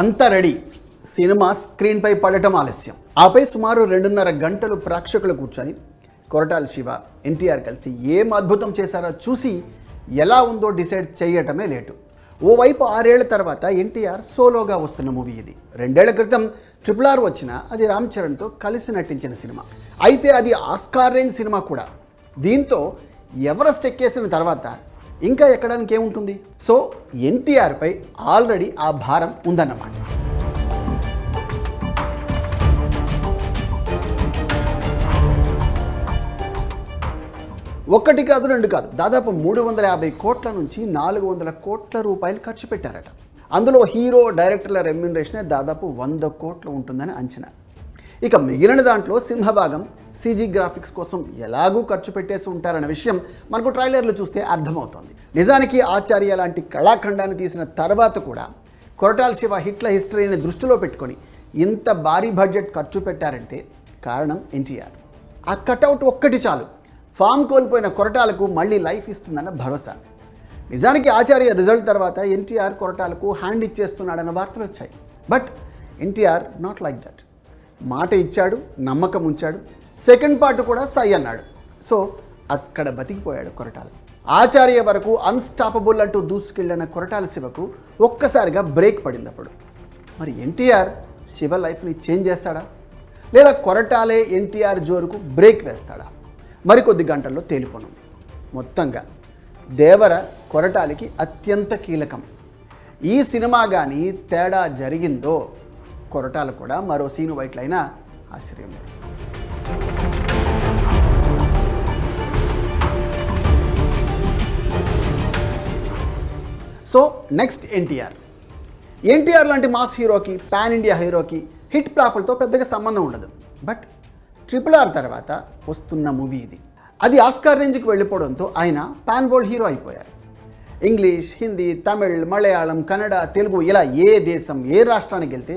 అంతా ready. Cinema స్క్రీన్పై పడటం ఆలస్యం. ఆపై సుమారు రెండున్నర గంటలు ప్రేక్షకులు కూర్చొని కొరటాల శివ ఎన్టీఆర్ కలిసి ఏం అద్భుతం చేశారో చూసి ఎలా ఉందో డిసైడ్ చేయటమే లేటు. ఓవైపు ఆరేళ్ళ తర్వాత ఎన్టీఆర్ సోలోగా వస్తున్న మూవీ ఇది. రెండేళ్ళ క్రితం ట్రిపుల్ ఆర్ వచ్చిన అది రామ్ చరణ్తో కలిసి నటించిన సినిమా. అయితే అది ఆస్కార్ రేంజ్ సినిమా కూడా. దీంతో ఎవరెస్ట్ ఎక్కేసిన తర్వాత ఇంకా ఎక్కడానికి ఏముంటుంది? సో ఎన్టీఆర్పై ఆల్రెడీ ఆ భారం ఉందన్నమాట. ఒక్కటి కాదు రెండు కాదు. దాదాపు మూడు వందల యాభై కోట్ల నుంచి నాలుగు వందల కోట్ల రూపాయలు ఖర్చు పెట్టారట. అందులో హీరో డైరెక్టర్ల రెమ్యునరేషనే దాదాపు వంద కోట్లు ఉంటుందని అంచనా. ఇక మిగిలిన దాంట్లో సింహభాగం సీజీ గ్రాఫిక్స్ కోసం ఎలాగూ ఖర్చు పెట్టేసి ఉంటారన్న విషయం మనకు ట్రైలర్లు చూస్తే అర్థమవుతోంది. నిజానికి ఆచార్య లాంటి కళాఖండాన్ని తీసిన తర్వాత కూడా కొరటాల శివ హిట్ల హిస్టరీని దృష్టిలో పెట్టుకొని ఇంత భారీ బడ్జెట్ ఖర్చు పెట్టారంటే కారణం ఎన్టీఆర్. ఆ కటౌట్ ఒక్కటి చాలు. ఫామ్ కోల్పోయిన కొరటాలకు మళ్ళీ లైఫ్ ఇస్తుందన్న భరోసా. నిజానికి ఆచార్య రిజల్ట్ తర్వాత ఎన్టీఆర్ కొరటాలకు హ్యాండ్ ఇచ్చేస్తున్నాడన్న వార్తలు వచ్చాయి. But NTR not like that. మాట ఇచ్చాడు నమ్మకం ఉంచాడు సెకండ్ పార్ట్ కూడా సై అన్నాడు. సో అక్కడ బతికిపోయాడు కొరటాల. ఆచార్య వరకు అన్స్టాపబుల్ అంటూ దూసుకెళ్ళిన కొరటాల శివకు ఒక్కసారిగా బ్రేక్ పడింది అప్పుడు మరి ఎన్టీఆర్ శివ లైఫ్ని చేంజ్ చేస్తాడా? లేదా కొరటాలే ఎన్టీఆర్ జోరుకు బ్రేక్ వేస్తాడా? మరికొద్ది గంటల్లో తేలిపోనుంది. మొత్తంగా దేవర కొరటాలికి అత్యంత కీలకం. ఈ సినిమా కానీ తేడా జరిగిందో కొరటాలు కూడా మరో సీను వైట్లైనా ఆశ్చర్యం లేదు. సో నెక్స్ట్ ఎన్టీఆర్ ఎన్టీఆర్ లాంటి మాస్ హీరోకి పాన్ ఇండియా హీరోకి హిట్ ప్లాపులతో పెద్దగా సంబంధం ఉండదు. బట్ ట్రిపుల్ ఆర్ తర్వాత వస్తున్న మూవీ ఇది. అది ఆస్కార్ రేంజ్కి వెళ్ళిపోవడంతో ఆయన పాన్ వరల్డ్ హీరో అయిపోయారు. ఇంగ్లీష్ హిందీ తమిళ్ మలయాళం కన్నడ తెలుగు ఇలా ఏ దేశం ఏ రాష్ట్రానికి వెళ్తే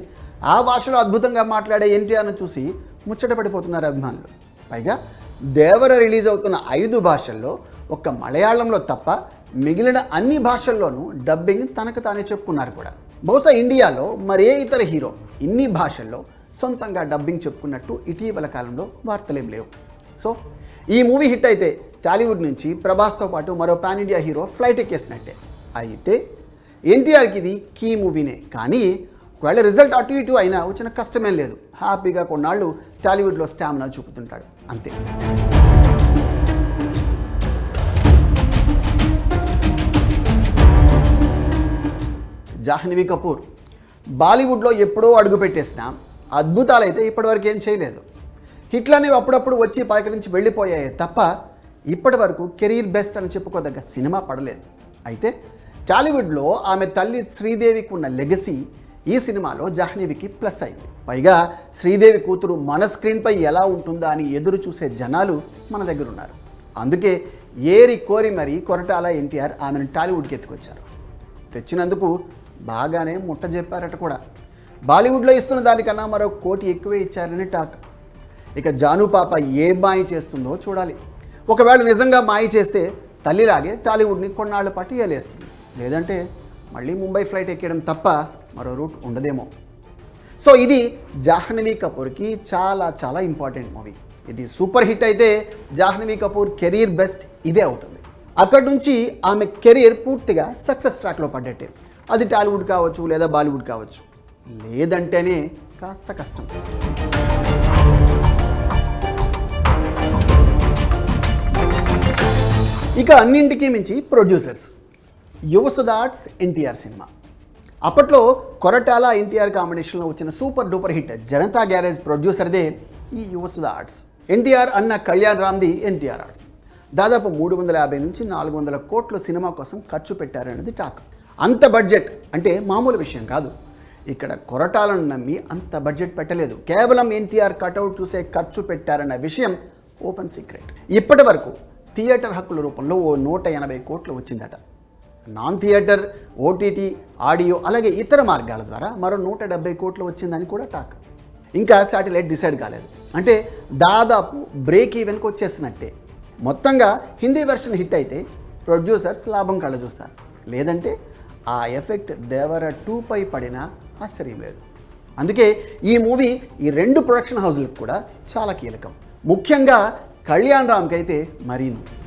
ఆ భాషలో అద్భుతంగా మాట్లాడే ఎన్టీఆర్ను చూసి ముచ్చట పడిపోతున్నారు అభిమానులు. పైగా దేవర రిలీజ్ అవుతున్న ఐదు భాషల్లో ఒక్క మలయాళంలో తప్ప మిగిలిన అన్ని భాషల్లోనూ డబ్బింగ్ తనకు తానే చెప్పుకున్నారు కూడా. బహుశా ఇండియాలో మరే ఇతర హీరో ఇన్ని భాషల్లో సొంతంగా డబ్బింగ్ చెప్పుకున్నట్టు ఇటీవల కాలంలో వార్తలేం లేవు. సో ఈ మూవీ హిట్ అయితే టాలీవుడ్ నుంచి ప్రభాస్తో పాటు మరో పాన్ ఇండియా హీరో ఫ్లైట్ ఎక్కేసినట్టే. అయితే ఎన్టీఆర్కి ఇది కీ మూవీనే. కానీ ఒకవేళ రిజల్ట్ అటు ఇటు అయినా వచ్చిన కష్టమేం లేదు. హ్యాపీగా కొన్నాళ్ళు టాలీవుడ్లో స్టామినా చూపుతుంటాడు. అంతే. జాహ్నవి కపూర్ బాలీవుడ్లో ఎప్పుడో అడుగు పెట్టేసిన అద్భుతాలైతే ఇప్పటివరకు ఏం చేయలేదు. హిట్లు అనేవి అప్పుడప్పుడు వచ్చి పలకరించి వెళ్ళిపోయాయి తప్ప ఇప్పటి వరకు కెరీర్ బెస్ట్ అని చెప్పుకోదగ్గ సినిమా పడలేదు. అయితే టాలీవుడ్లో ఆమె తల్లి శ్రీదేవికి ఉన్న లెగసీ ఈ సినిమాలో జాహ్నవికి ప్లస్ అయింది. పైగా శ్రీదేవి కూతురు మన స్క్రీన్పై ఎలా ఉంటుందా అని ఎదురు చూసే జనాలు మన దగ్గర ఉన్నారు అందుకే ఏరి కోరి మరీ కొరటాల ఎన్టీఆర్ ఆమెను టాలీవుడ్కి ఎత్తుకొచ్చారు. తెచ్చినందుకు బాగానే ముట్ట చెప్పారట కూడా. బాలీవుడ్లో ఇస్తున్న దానికన్నా మరో కోటి ఎక్కువే ఇచ్చారని టాక్. ఇక జాను పాప ఏ మాయ చేస్తుందో చూడాలి. ఒకవేళ నిజంగా మాయ చేస్తే తల్లిలాగే టాలీవుడ్ని కొన్నాళ్ళ పాటు ఏలేస్తుంది. లేదంటే మళ్ళీ ముంబై ఫ్లైట్ ఎక్కడం తప్ప మరో రూట్ ఉండదేమో. సో ఇది జాహ్నవి కపూర్కి చాలా చాలా ఇంపార్టెంట్ మూవీ. ఇది సూపర్ హిట్ అయితే జాహ్నవి కపూర్ కెరీర్ బెస్ట్ ఇదే అవుతుంది. అక్కడి నుంచి ఆమె కెరీర్ పూర్తిగా సక్సెస్ ట్రాక్లో పడ్డట్టే. అది టాలీవుడ్ కావచ్చు లేదా బాలీవుడ్ కావచ్చు. లేదంటేనే కాస్త కష్టం. ఇక అన్నింటికీ మించి ప్రొడ్యూసర్స్. యువసుదాట్స్ ఎన్టీఆర్ సినిమా. అప్పట్లో కొరటాల ఎన్టీఆర్ కాంబినేషన్లో వచ్చిన super duper hit Janatha Garage ప్రొడ్యూసర్దే ఈ యువసుద ఆర్ట్స్. ఎన్టీఆర్ అన్న కళ్యాణ్ రామ్ది ఎన్టీఆర్ ఆర్ట్స్. దాదాపు మూడు వందల యాభై నుంచి నాలుగు వందల కోట్లు సినిమా కోసం ఖర్చు పెట్టారనేది టాక్. అంత బడ్జెట్ అంటే మామూలు విషయం కాదు. ఇక్కడ కొరటాలను నమ్మి అంత బడ్జెట్ పెట్టలేదు. కేవలం ఎన్టీఆర్ కటౌట్ చూసే ఖర్చు పెట్టారన్న విషయం ఓపెన్ సీక్రెట్. ఇప్పటి వరకు థియేటర్ హక్కుల రూపంలో ఓ నూట ఎనభై కోట్లు వచ్చిందట. నాన్ థియేటర్ ఓటీటీ ఆడియో అలాగే ఇతర మార్గాల ద్వారా మరో నూట డెబ్బై కోట్లు వచ్చిందని కూడా టాక్. ఇంకా శాటిలైట్ డిసైడ్ కాలేదు. అంటే దాదాపు బ్రేక్ ఈవెన్కి వచ్చేసినట్టే. మొత్తంగా హిందీ వెర్షన్ హిట్ అయితే ప్రొడ్యూసర్స్ లాభం కళ్ళ చూస్తారు లేదంటే ఆ ఎఫెక్ట్ దేవర టూపై పడిన పడినా ఆశ్చర్యం లేదు. అందుకే ఈ మూవీ ఈ రెండు ప్రొడక్షన్ హౌస్లకు కూడా చాలా కీలకం. ముఖ్యంగా కళ్యాణ్ రామ్కి అయితే మరీను.